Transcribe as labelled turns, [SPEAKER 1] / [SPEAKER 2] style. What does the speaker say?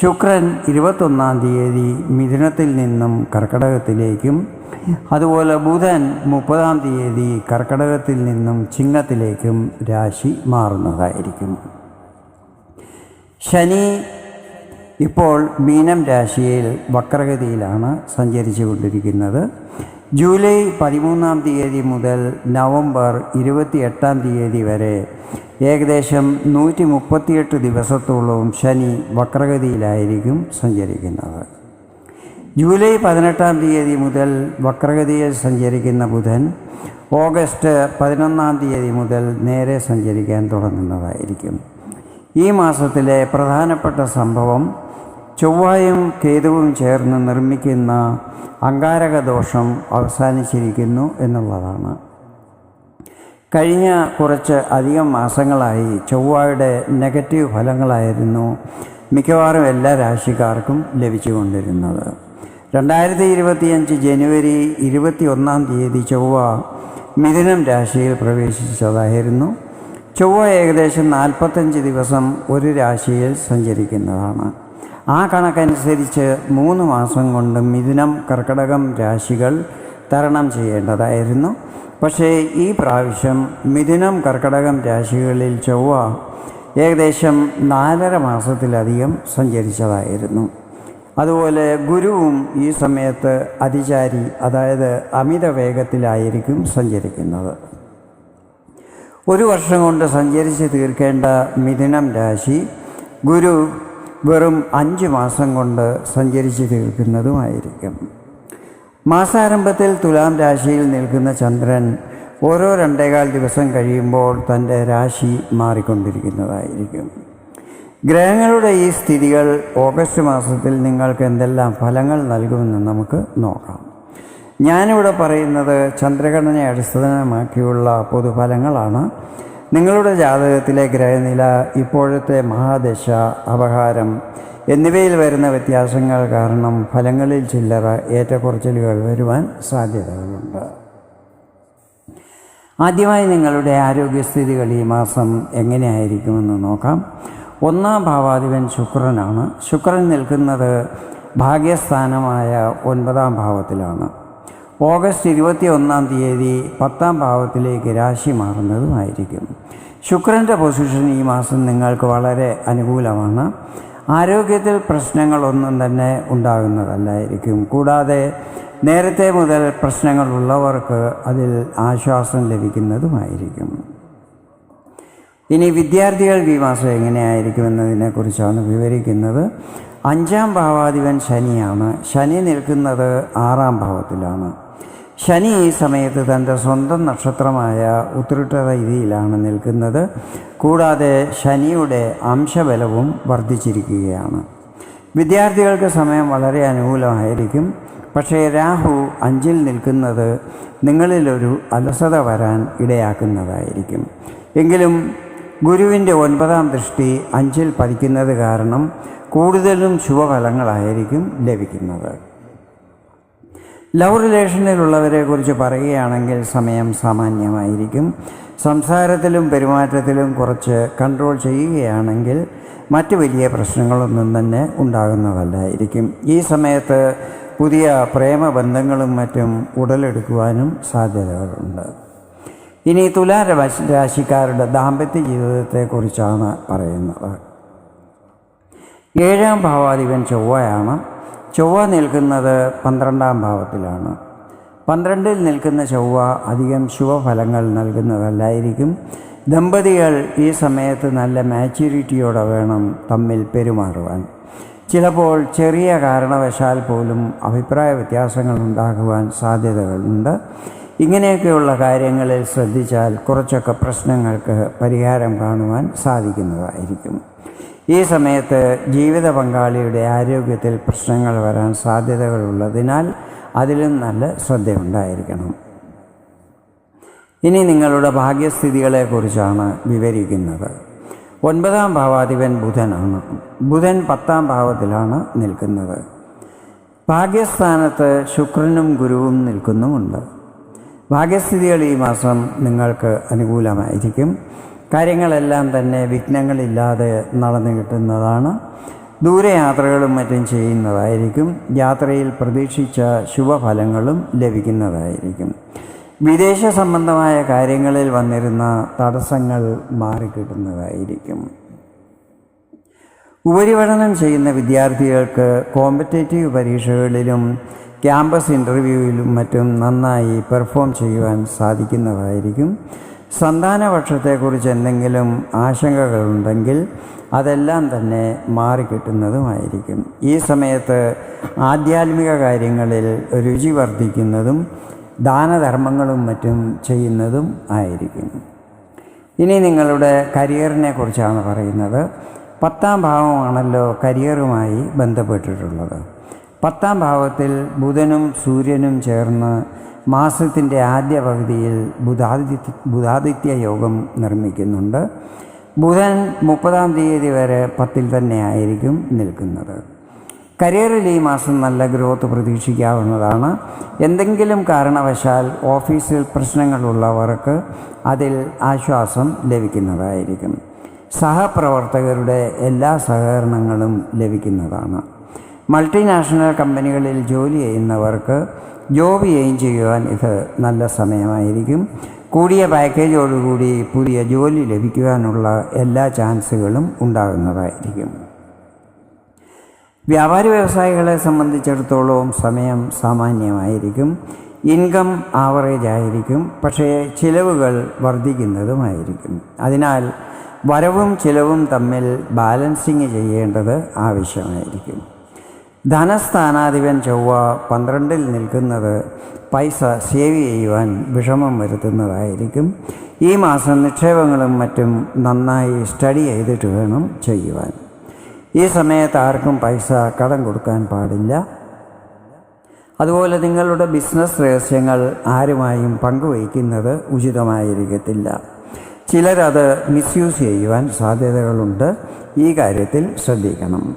[SPEAKER 1] ശുക്രൻ ഇരുപത്തൊന്നാം തീയതി മിഥുനത്തിൽ നിന്നും കർക്കടകത്തിലേക്കും അതുപോലെ ബുധൻ മുപ്പതാം തീയതി കർക്കടകത്തിൽ നിന്നും ചിങ്ങത്തിലേക്കും രാശി മാറുന്നതായിരിക്കും. ശനി ഇപ്പോൾ മീനം രാശിയിൽ വക്രഗതിയിലാണ് സഞ്ചരിച്ചു കൊണ്ടിരിക്കുന്നത് ജൂലൈ പതിമൂന്നാം തീയതി മുതൽ നവംബർ ഇരുപത്തിയെട്ടാം തീയതി വരെ ഏകദേശം നൂറ്റി മുപ്പത്തിയെട്ട് ദിവസത്തോളവും ശനി വക്രഗതിയിലായിരിക്കും സഞ്ചരിക്കുന്നത്. ജൂലൈ പതിനെട്ടാം തീയതി മുതൽ വക്രഗതിയിൽ സഞ്ചരിക്കുന്ന ബുധൻ ഓഗസ്റ്റ് പതിനൊന്നാം തീയതി മുതൽ നേരെ സഞ്ചരിക്കാൻ തുടങ്ങുന്നതായിരിക്കും. ഈ മാസത്തിലെ പ്രധാനപ്പെട്ട സംഭവം ചൊവ്വായും കേതുവും ചേർന്ന് നിർമ്മിക്കുന്ന അങ്കാരക ദോഷം അവസാനിച്ചിരിക്കുന്നു എന്നുള്ളതാണ്. കഴിഞ്ഞ കുറച്ച് അധികം മാസങ്ങളായി ചൊവ്വയുടെ നെഗറ്റീവ് ഫലങ്ങളായിരുന്നു മിക്കവാറും എല്ലാ രാശിക്കാർക്കും ലഭിച്ചുകൊണ്ടിരുന്നത്. രണ്ടായിരത്തി ഇരുപത്തിയഞ്ച് ജനുവരി ഇരുപത്തി ഒന്നാം തീയതി ചൊവ്വ മിഥുനം രാശിയിൽ പ്രവേശിച്ചതായിരുന്നു. ചൊവ്വ ഏകദേശം നാൽപ്പത്തഞ്ച് ദിവസം ഒരു രാശിയിൽ സഞ്ചരിക്കുന്നതാണ്. ആ കണക്കനുസരിച്ച് മൂന്ന് മാസം കൊണ്ട് മിഥുനം കർക്കടകം രാശികൾ തരണം ചെയ്യേണ്ടതായിരുന്നു. പക്ഷേ ഈ പ്രാവശ്യം മിഥുനം കർക്കടകം രാശികളിൽ ചൊവ്വ ഏകദേശം നാലര മാസത്തിലധികം സഞ്ചരിച്ചതായിരുന്നു. അതുപോലെ ഗുരുവും ഈ സമയത്ത് അതിചാരി അതായത് അമിത വേഗത്തിലായിരിക്കും സഞ്ചരിക്കുന്നത്. ഒരു വർഷം കൊണ്ട് സഞ്ചരിച്ച് തീർക്കേണ്ട മിഥുനം രാശി ഗുരു വെറും അഞ്ച് മാസം കൊണ്ട് സഞ്ചരിച്ച് തീർക്കുന്നതുമായിരിക്കും. മാസാരംഭത്തിൽ തുലാം രാശിയിൽ നിൽക്കുന്ന ചന്ദ്രൻ ഓരോ രണ്ടേകാൽ ദിവസം കഴിയുമ്പോൾ തന്റെ രാശി മാറിക്കൊണ്ടിരിക്കുന്നതായിരിക്കും. ഗ്രഹങ്ങളുടെ ഈ സ്ഥിതികൾ ഓഗസ്റ്റ് മാസത്തിൽ നിങ്ങൾക്ക് എന്തെല്ലാം ഫലങ്ങൾ നൽകുമെന്ന് നമുക്ക് നോക്കാം. ഞാനിവിടെ പറയുന്നത് ചന്ദ്രഘടനയെ അടിസ്ഥാനമാക്കിയുള്ള പൊതുഫലങ്ങളാണ്. നിങ്ങളുടെ ജാതകത്തിലെ ഗ്രഹനില ഇപ്പോഴത്തെ മഹാദശ അപഹാരം എന്നിവയിൽ വരുന്ന വ്യത്യാസങ്ങൾ കാരണം ഫലങ്ങളിൽ ചില്ലറ ഏറ്റക്കുറച്ചിലുകൾ വരുവാൻ സാധ്യതകളുണ്ട്. ആദ്യമായി നിങ്ങളുടെ ആരോഗ്യസ്ഥിതികൾ ഈ മാസം എങ്ങനെയായിരിക്കുമെന്ന് നോക്കാം. ഒന്നാം ഭാവാധിപൻ ശുക്രനാണ്. ശുക്രൻ നിൽക്കുന്നത് ഭാഗ്യസ്ഥാനമായ ഒൻപതാം ഭാവത്തിലാണ്. ഓഗസ്റ്റ് ഇരുപത്തി ഒന്നാം തീയതി പത്താം ഭാവത്തിലേക്ക് രാശി മാറുന്നതുമായിരിക്കും. ശുക്രന്റെ പൊസിഷൻ ഈ മാസം നിങ്ങൾക്ക് വളരെ അനുകൂലമാണ്. ആരോഗ്യത്തിൽ പ്രശ്നങ്ങളൊന്നും തന്നെ ഉണ്ടാകുന്നതല്ലായിരിക്കും. കൂടാതെ നേരത്തെ മുതൽ പ്രശ്നങ്ങളുള്ളവർക്ക് അതിൽ ആശ്വാസം ലഭിക്കുന്നതുമായിരിക്കും. ഇനി വിദ്യാർത്ഥികൾക്ക് ഈ മാസം എങ്ങനെയായിരിക്കും എന്നതിനെക്കുറിച്ചാണ് വിവരിക്കുന്നത്. അഞ്ചാം ഭാവാധിപൻ ശനിയാണ്. ശനി നിൽക്കുന്നത് ആറാം ഭാവത്തിലാണ്. ശനി ഈ സമയത്ത് തന്റെ സ്വന്തം നക്ഷത്രമായ ഉത്തരിട്ട രീതിയിലാണ് നിൽക്കുന്നത്. കൂടാതെ ശനിയുടെ അംശബലവും വർദ്ധിച്ചിരിക്കുകയാണ്. വിദ്യാർത്ഥികൾക്ക് സമയം വളരെ അനുകൂലമായിരിക്കും. പക്ഷേ രാഹു അഞ്ചിൽ നിൽക്കുന്നത് നിങ്ങളിലൊരു അലസത വരാൻ ഇടയാക്കുന്നതായിരിക്കും. എങ്കിലും ഗുരുവിന്റെ ഒൻപതാം ദൃഷ്ടി അഞ്ചിൽ പതിക്കുന്നത് കാരണം കൂടുതലും ശുഭഫലങ്ങളായിരിക്കും ലഭിക്കുന്നത്. ലവ് റിലേഷനിലുള്ളവരെ കുറിച്ച് പറയുകയാണെങ്കിൽ സമയം സാമാന്യമായിരിക്കും. സംസാരത്തിലും പെരുമാറ്റത്തിലും കുറച്ച് കൺട്രോൾ ചെയ്യുകയാണെങ്കിൽ മറ്റ് വലിയ പ്രശ്നങ്ങളൊന്നും തന്നെ ഉണ്ടാകുന്നതല്ലായിരിക്കും. ഈ സമയത്ത് പുതിയ പ്രേമബന്ധങ്ങളും മറ്റും ഉടലെടുക്കുവാനും സാധ്യതകളുണ്ട്. ഇനി തുലാ രാശിക്കാരുടെ ദാമ്പത്യ ജീവിതത്തെക്കുറിച്ചാണ് പറയുന്നത്. ഏഴാം ഭാവാധിപൻ ചൊവ്വയാണ്. ചൊവ്വ നിൽക്കുന്നത് പന്ത്രണ്ടാം ഭാവത്തിലാണ്. പന്ത്രണ്ടിൽ നിൽക്കുന്ന ചൊവ്വ അധികം ശുഭഫലങ്ങൾ നൽകുന്നതല്ലായിരിക്കും. ദമ്പതികൾ ഈ സമയത്ത് നല്ല മാച്യൂരിറ്റിയോടെ വേണം തമ്മിൽ പെരുമാറുവാൻ. ചിലപ്പോൾ ചെറിയ കാരണവശാൽ പോലും അഭിപ്രായ വ്യത്യാസങ്ങൾ ഉണ്ടാകുവാൻ സാധ്യതകളുണ്ട്. ഇങ്ങനെയൊക്കെയുള്ള കാര്യങ്ങളിൽ ശ്രദ്ധിച്ചാൽ കുറച്ചൊക്കെ പ്രശ്നങ്ങൾക്ക് പരിഹാരം കാണുവാൻ സാധിക്കുന്നതായിരിക്കും. ഈ സമയത്ത് ജീവിത പങ്കാളിയുടെ ആരോഗ്യത്തിൽ പ്രശ്നങ്ങൾ വരാൻ സാധ്യതകളുള്ളതിനാൽ അതിലും നല്ല ശ്രദ്ധയുണ്ടായിരിക്കണം. ഇനി നിങ്ങളുടെ ഭാഗ്യസ്ഥിതികളെക്കുറിച്ചാണ് വിവരിക്കുന്നത്. ഒൻപതാം ഭാവാധിപൻ ബുധനാണ്. ബുധൻ പത്താം ഭാവത്തിലാണ് നിൽക്കുന്നത്. ഭാഗ്യസ്ഥാനത്ത് ശുക്രനും ഗുരുവും നിൽക്കുന്നുമുണ്ട്. ഭാഗ്യസ്ഥിതികൾ ഈ മാസം നിങ്ങൾക്ക് അനുകൂലമായിരിക്കും. കാര്യങ്ങളെല്ലാം തന്നെ വിഘ്നങ്ങളില്ലാതെ നടന്നു കിട്ടുന്നതാണ്. ദൂരയാത്രകളും മറ്റും ചെയ്യുന്നതായിരിക്കും. യാത്രയിൽ പ്രതീക്ഷിച്ച ശുഭഫലങ്ങളും ലഭിക്കുന്നതായിരിക്കും. വിദേശ സംബന്ധമായ കാര്യങ്ങളിൽ വന്നിരുന്ന തടസ്സങ്ങൾ മാറിക്കിട്ടുന്നതായിരിക്കും. ഉപരിപഠനം ചെയ്യുന്ന വിദ്യാർത്ഥികൾക്ക് കോമ്പറ്റേറ്റീവ് പരീക്ഷകളിലും ക്യാമ്പസ് ഇന്റർവ്യൂവിലും മറ്റും നന്നായി പെർഫോം ചെയ്യുവാൻ സാധിക്കുന്നതായിരിക്കും. സന്താനപക്ഷത്തെക്കുറിച്ച് എന്തെങ്കിലും ആശങ്കകളുണ്ടെങ്കിൽ അതെല്ലാം തന്നെ മാറിക്കിട്ടുന്നതുമായിരിക്കും. ഈ സമയത്ത് ആധ്യാത്മിക കാര്യങ്ങളിൽ രുചി വർദ്ധിക്കുന്നതും ദാനധർമ്മങ്ങളും മറ്റും ചെയ്യുന്നതും ആയിരിക്കും. ഇനി നിങ്ങളുടെ കരിയറിനെ കുറിച്ചാണ് പറയുന്നത്. പത്താം ഭാവമാണല്ലോ കരിയറുമായി ബന്ധപ്പെട്ടിട്ടുള്ളത്. പത്താം ഭാവത്തിൽ ബുധനും സൂര്യനും ചേർന്ന് മാസത്തിന്റെ ആദ്യ പകുതിയിൽ ബുധാദിത്യ ബുധാദിത്യ യോഗം നിർമ്മിക്കുന്നുണ്ട്. ബുധൻ മുപ്പതാം തീയതി വരെ പത്തിൽ തന്നെ ആയിരിക്കും നിൽക്കുന്നത്. കരിയറിൽ ഈ മാസം നല്ല ഗ്രോത്ത് പ്രതീക്ഷിക്കാവുന്നതാണ്. എന്തെങ്കിലും കാരണവശാൽ ഓഫീസിൽ പ്രശ്നങ്ങളുള്ളവർക്ക് അതിൽ ആശ്വാസം ലഭിക്കുന്നതായിരിക്കും. സഹപ്രവർത്തകരുടെ എല്ലാ സഹകരണങ്ങളും ലഭിക്കുന്നതാണ്. മൾട്ടിനാഷണൽ കമ്പനികളിൽ ജോലി ചെയ്യുന്നവർക്ക് ജോബ് ചെയ്യും ചെയ്യുവാൻ ഇത് നല്ല സമയമായിരിക്കും. കൂടിയ പാക്കേജോടുകൂടി പുതിയ ജോലി ലഭിക്കുവാനുള്ള എല്ലാ ചാൻസുകളും ഉണ്ടാകുന്നതായിരിക്കും. വ്യാപാരി വ്യവസായികളെ സംബന്ധിച്ചിടത്തോളം സമയം സാമാന്യമായിരിക്കും. ഇൻകം ആവറേജ് ആയിരിക്കും. പക്ഷേ ചിലവുകൾ വർദ്ധിക്കുന്നതുമായിരിക്കും. അതിനാൽ വരവും ചിലവും തമ്മിൽ ബാലൻസിങ് ചെയ്യേണ്ടത് ആവശ്യമായിരിക്കും. ധനസ്ഥാനാധിപൻ ചൊവ്വ പന്ത്രണ്ടിൽ നിൽക്കുന്നത് പൈസ സേവ് ചെയ്യുവാൻ വിഷമം വരുത്തുന്നതായിരിക്കും. ഈ മാസം നിക്ഷേപങ്ങളും മറ്റും നന്നായി സ്റ്റഡി ചെയ്തിട്ട് വേണം ചെയ്യുവാൻ. ഈ സമയത്ത് ആർക്കും പൈസ കടം കൊടുക്കാൻ പാടില്ല. അതുപോലെ നിങ്ങളുടെ ബിസിനസ് രഹസ്യങ്ങൾ ആരുമായും പങ്കുവയ്ക്കുന്നത് ഉചിതമായിരിക്കത്തില്ല. ചിലരത് മിസ്യൂസ് ചെയ്യുവാൻ സാധ്യതകളുണ്ട്. ഈ കാര്യത്തിൽ ശ്രദ്ധിക്കണം.